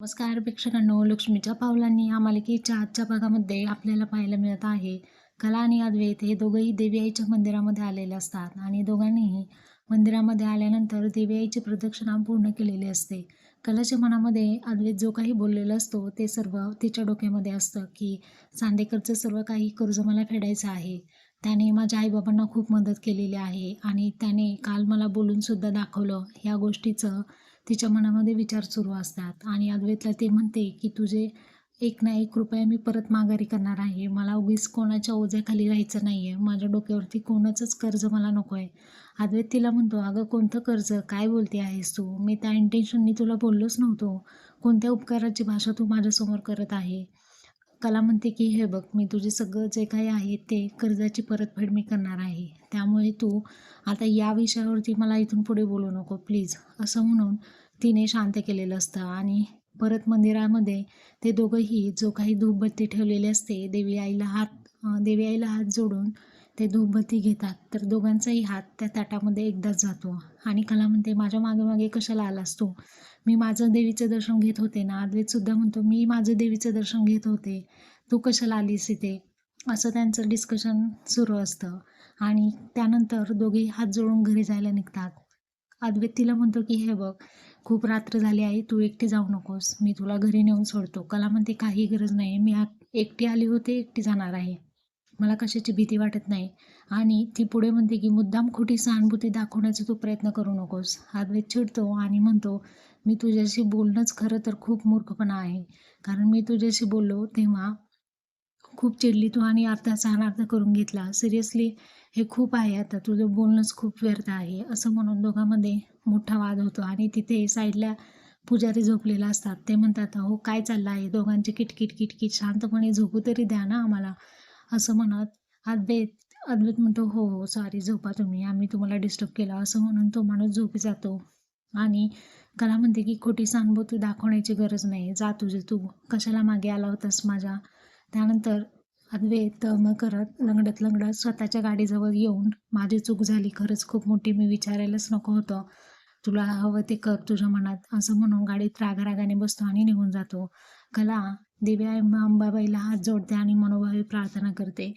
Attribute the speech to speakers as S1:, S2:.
S1: नमस्कार प्रेक्षकांनो लक्ष्मीच्या पावलांनी या मालिकेच्या आजच्या भागामध्ये आपल्याला पाहायला मिळत आहे कला आणि अद्वैत हे दोघंही देवी आईच्या मंदिरामध्ये आलेले असतात आणि दोघांनीही मंदिरामध्ये आल्यानंतर देवी आईची प्रदक्षिणा पूर्ण केलेली असते. कलाच्या मनामध्ये अद्वैत जो काही बोललेला असतो ते सर्व तिच्या डोक्यामध्ये असतं की चांदेकरचं सर्व काही कर्ज मला फेडायचं आहे. त्याने माझ्या आईबाबांना खूप मदत केलेली आहे आणि त्याने काल मला बोलूनसुद्धा दाखवलं ह्या गोष्टीचं तिच्या मनामध्ये विचार सुरू असतात. आणि अद्वैतला ते म्हणते की तुझे एक ना एक रुपया मी परत माघारी करणार आहे. मला उगीच कोणाच्या ओझ्याखाली राहायचं नाही आहे माझ्या डोक्यावरती कोणाचंच कर्ज मला नको आहे अद्वैत तिला म्हणतो अगं कोणतं कर्ज? काय बोलते आहेस तू? मी त्या इंटेन्शननी तुला बोललोच नव्हतो. कोणत्या उपकाराची भाषा तू माझ्यासमोर करत आहे? कला म्हणते की हे बघ मी तुझे सगळं जे काही आहे ते कर्जाची परतफेड मी करणार आहे. त्यामुळे तू आता या विषयावरती मला इथून पुढे बोलू नको प्लीज. असं म्हणून तिने शांत केलेलं असतं आणि परत मंदिरामध्ये ते दोघंही जो काही धूपबत्ती ठेवलेली असते देवी आईला हात देवी आईला हात जोडून ते धूपबत्ती घेतात. तर दोघांचाही हात त्या ताटामध्ये एकदाच जातो. आणि कला म्हणते माझ्या मागे मागे कशाला आलास तू? मी माझं देवीचं दर्शन घेत होते ना? अद्वैतसुद्धा म्हणतो मी माझं देवीचं दर्शन घेत होते. तू कशाला आलीस इथे? असं त्यांचं डिस्कशन सुरू असतं. आणि त्यानंतर दोघे हात जोडून घरी जायला निघतात. अद्वैत तिला म्हणतो की हे बघ खूप रात्र झाली आहे तू एकटी जाऊ नकोस. मी तुला घरी नेऊन सोडतो. कला म्हणते काही गरज नाही. मी एकटी आली होते एकटी जाणार आहे. मला कशाची भीती वाटत नाही. आणि ती पुढे म्हणते की मुद्दाम खोटी सहानुभूती दाखवण्याचा तू प्रयत्न करू नकोस. अद्वैत चिडतो आणि म्हणतो मी तुझ्याशी बोलणंच खरं तर खूप मूर्खपणा आहे. कारण मी तुझ्याशी बोललो तेव्हा खूप चिडली तू आणि अर्थाचा अनर्थ करून घेतला. सिरियसली हे खूप आहे आता. तुझं बोलणंच खूप व्यर्थ आहे. असं म्हणून दोघांमध्ये मोठा वाद होतो आणि तिथे साईडला पुजारी झोपलेला असतात. ते म्हणतात हो काय चाललं आहे? दोघांची किटकिट किटकिट. शांतपणे झोपू तरी द्या ना आम्हाला. असं म्हणत अद्वैत अद्वैत म्हणतो हो हो सॉरी झोपा तुम्ही आम्ही तुम्हाला डिस्टर्ब केला असं म्हणून तो माणूस झोपी जातो. आणि कला म्हणते की खोटी सहानुभूती दाखवण्याची गरज नाही जा तुझे तू कशाला मागे आला होतास माझ्या? त्यानंतर अद्वैत मग करत लंगडत लंगडत स्वतःच्या गाडीजवळ येऊन माझी चूक झाली खरंच खूप मोठी मी विचारायलाच नको होतं. तुला हवं ते कर तुझ्या मनात असं म्हणून गाडीत रागारागाने बसतो आणि निघून जातो. कला दिव्या अंबाबाईला हात जोडते आणि मनोभावे प्रार्थना करते.